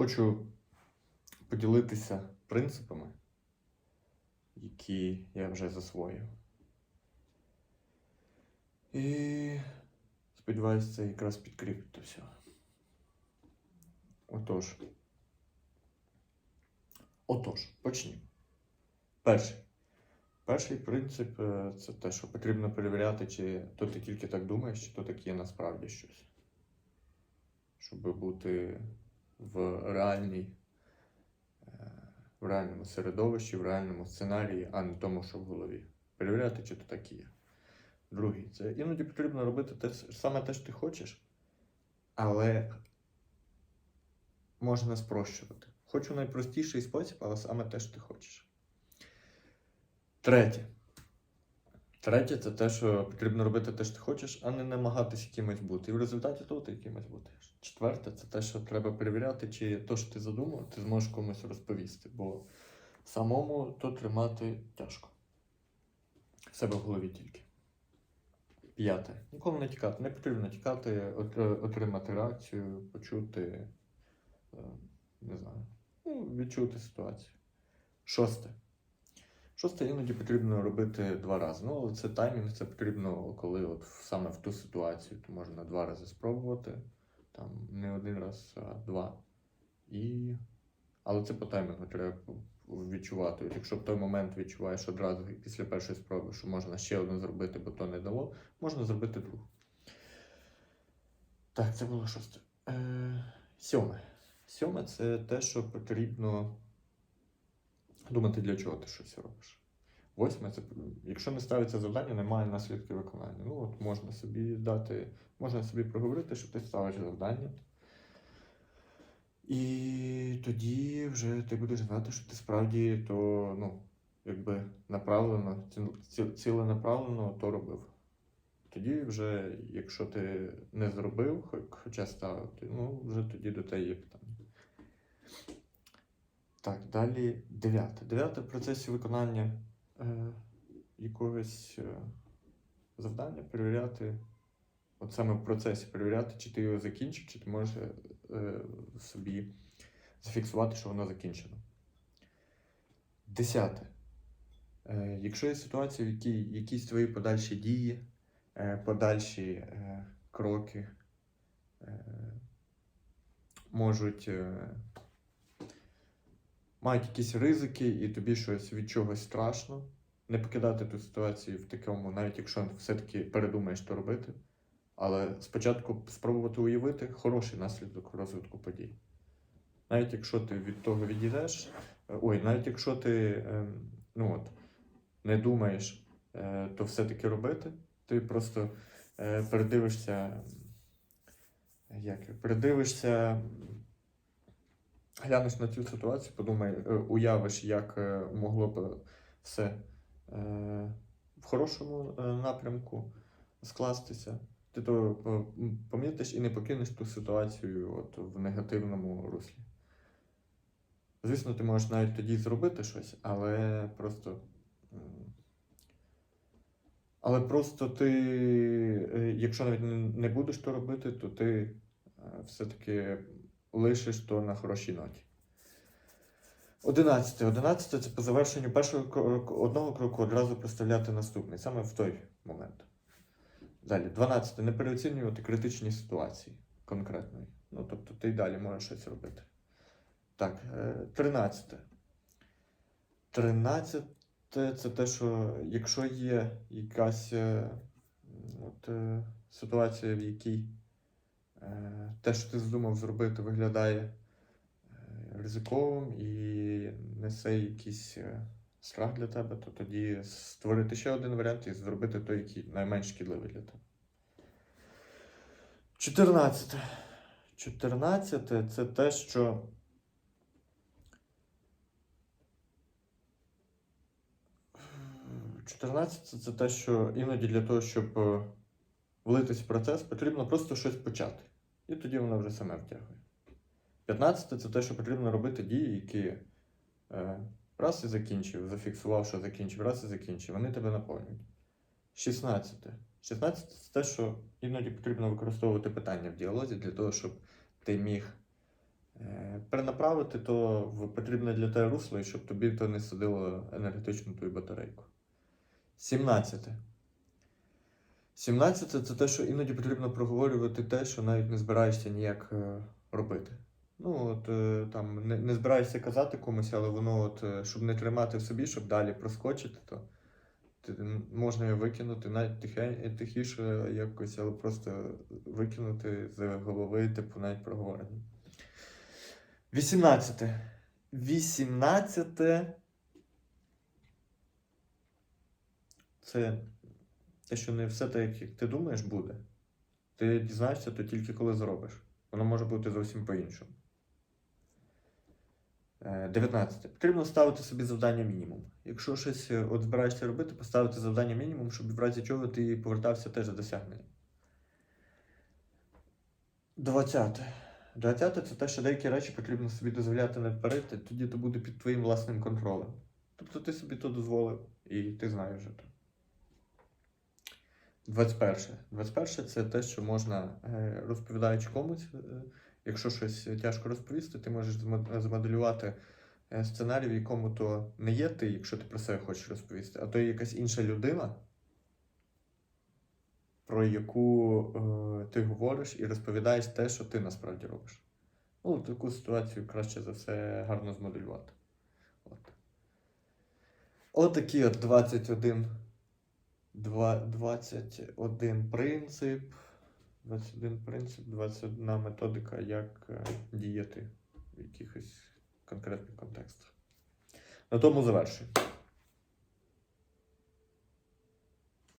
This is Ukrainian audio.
Хочу поділитися принципами, які я вже засвоїв. І сподіваюся, це якраз підкріпить до всього. Отож. Отож, почнімо. Перший. Перший принцип е, це те, що потрібно перевіряти, чи то ти тільки так думаєш, чи то так є насправді щось. Щоб бути в реальній, е, в реальному середовищі, в реальному сценарії, а не тому, що в голові. Перевіряти, чи то так є. Другий, це іноді потрібно робити те, саме те, що ти хочеш, але можна спрощувати. Хочу найпростіший спосіб, але саме те, що ти хочеш. Третє. Третє це те, що потрібно робити те, що ти хочеш, а не намагатися якимось бути. І в результаті того ти якимось будеш. Четверте, це те, що треба перевіряти, чи то, що ти задумав, ти зможеш комусь розповісти, бо самому то тримати тяжко. В себе в голові тільки. П'яте. Ніколи не тікати. Не потрібно тікати, отримати реакцію, почути, е, не знаю, ну, відчути ситуацію. Шосте. Шосте іноді потрібно робити два рази. Ну, це таймінг, це потрібно, коли от саме в ту ситуацію, то можна два рази спробувати. Там не один раз, а два. І... Але це по таймінгу треба відчувати. От Якщо в той момент відчуваєш одразу після першої спроби, що можна ще одну зробити, бо то не дало, можна зробити другу. Так, це було шосте. Е, сьоме. Сьоме це те, що потрібно думати, для чого ти щось робиш. Восьме, це якщо не ставиться завдання, немає наслідків виконання. Ну, от можна собі дати, можна собі проговорити, що ти ставиш завдання. І тоді вже ти будеш знати, що ти справді то, ну, якби направлено, ці- ці- ціленаправлено то робив. Тоді вже, якщо ти не зробив, хоча ставив, ну, вже тоді до тебе є питання. Так, далі дев'яте. Дев'яте в процесі виконання е, якогось е, завдання перевіряти, от саме в процесі перевіряти, чи ти його закінчив, чи ти можеш е, собі зафіксувати, що воно закінчено. Десяте. Е, якщо є ситуація, в якій якісь твої подальші дії, е, подальші е, кроки е, можуть. Е, мають якісь ризики, і тобі щось від чогось страшно. Не покидати ту ситуацію в такому, навіть якщо все-таки передумаєш що робити. Але спочатку спробувати уявити хороший наслідок розвитку подій. Навіть якщо ти від того відійдеш, е, ой, навіть якщо ти ем, ну от, не думаєш е, то все-таки робити, ти просто е, передивишся, як, передивишся глянеш на цю ситуацію, подумай, е, уявиш, як е, могло б все е, в хорошому напрямку скластися. Ти то помітиш і не покинеш ту ситуацію от, в негативному руслі. Звісно, ти можеш навіть тоді зробити щось, але просто. Але просто ти, якщо навіть не- будеш то робити, то ти все-таки лишиш то на хорошій ноті. Одинадцяте. Одинадцяте це по завершенню першого кроку, одного кроку одразу представляти наступний, саме в той момент. Далі, 12. Не переоцінювати критичні ситуації конкретної. Ну, тобто ти й далі можеш щось робити. Так, е, 13. 13 це те, що якщо є якась е, от, е, ситуація, в якій те, що ти задумав зробити, виглядає е, ризиковим і несе якийсь е, страх для тебе, то тоді створити ще один варіант і зробити той, який найменш шкідливий для тебе. 14. 14 це те, що. Чотирнадцяте це те, що іноді для того, щоб е, влитись в процес, потрібно просто щось почати. І тоді воно вже саме втягує. 15 це те, що потрібно робити дії, які е, раз і закінчив, зафіксував, що закінчив, раз і закінчив, вони тебе наповнюють. 16. 16 це те, що іноді потрібно використовувати питання в діалозі для того, щоб ти міг Е, Перенаправити то в потрібне для тебе русло, і щоб тобі то не садило енергетичну твою батарейку. 17. 17 це те, що іноді потрібно проговорювати те, що навіть не збираєшся ніяк е, робити. Ну, от е, там не, не збираєшся казати комусь, але воно, от, е, щоб не тримати в собі, щоб далі проскочити, то можна його викинути навіть тихіше якось, але просто викинути з голови, типу, навіть проговорення. 18. 18. Це те, що не все так, як ти думаєш, буде. Ти дізнаєшся то тільки коли зробиш. Воно може бути зовсім по-іншому. Е, 19. Потрібно ставити собі завдання мінімум. Якщо щось е, от збираєшся робити, поставити завдання мінімум, щоб в разі чого ти повертався теж до досягнення. 20. 20 це те, що деякі речі потрібно собі дозволяти не творити, тоді то буде під твоїм власним контролем. Тобто ти собі то дозволив, і ти знаєш вже то. 21. 21 це те, що можна, е, розповідаючи комусь, е, якщо щось тяжко розповісти, ти можеш змоделювати е, сценарій, в якому то не є ти, якщо ти про себе хочеш розповісти, а то є якась інша людина, про яку ти говориш і розповідаєш те, що ти насправді робиш. Ну, таку ситуацію краще за все гарно змоделювати. От. Отакі от 21 Два- 21 принцип, 21 принцип, 21 методика, як е, діяти в якихось конкретних контекстах. На тому завершую.